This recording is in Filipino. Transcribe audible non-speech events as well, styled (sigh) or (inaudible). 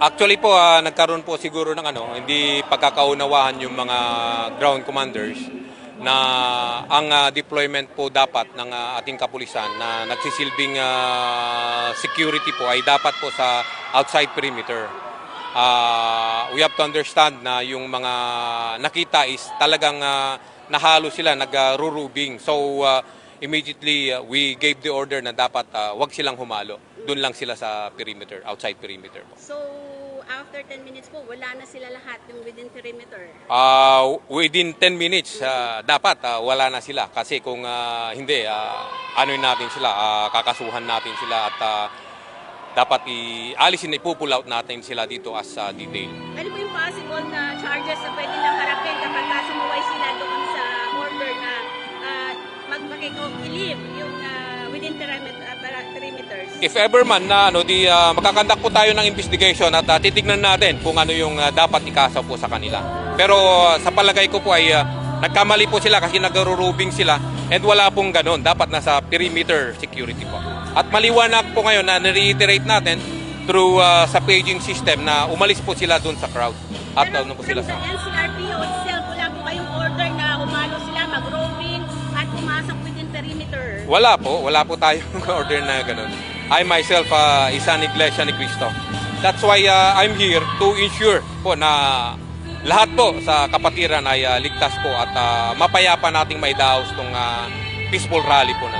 Actually po, ah, nagkaroon po siguro ng ano, hindi pagkakaunawahan yung mga ground commanders na ang ah, deployment po dapat ng ah, ating kapulisan na nagsisilbing ah, security po ay dapat po sa outside perimeter. Ah, we have to understand na yung mga nakita is talagang ah, nahalo sila, nagrurubing. So ah, immediately ah, we gave the order na dapat ah, wag silang humalo. Doon lang sila sa perimeter, outside perimeter po. So, after 10 minutes po, wala na sila lahat yung within perimeter. Uh, within 10 minutes, ah, dapat ah, wala na sila. Kasi kung ah, hindi, uh, ano natin sila, ah, kakasuhan natin sila at ah, dapat i-alisin, ipupull out natin sila dito as ah, detail. Ano po yung possible na charges na pwede lang harapin kapag ka sumuway uh, magpakikilive yung ah, within perimeter, ah, perimeters? If ever man na ano, di uh, makakandak po tayo ng investigation at ah, titignan natin kung ano yung ah, dapat ikasaw po sa kanila. Pero ah, sa palagay ko po ay ah, nagkamali po sila kasi nagro-rubing sila and wala pong ganun. Dapat nasa perimeter security po. At maliwanag po ngayon na reiterate natin through ah, sa paging system na umalis po sila doon sa crowd. At Pero ano po sila sa... NCRPO itself, wala po kayong order na perimeter. Wala po, wala po tayong (laughs) order na ganun. I myself uh, isa ni Iglesia ni Cristo. That's why uh, I'm here to ensure po na lahat po sa kapatiran ay uh, ligtas po at uh, mapayapa nating maidaos tong uh, peaceful rally po na.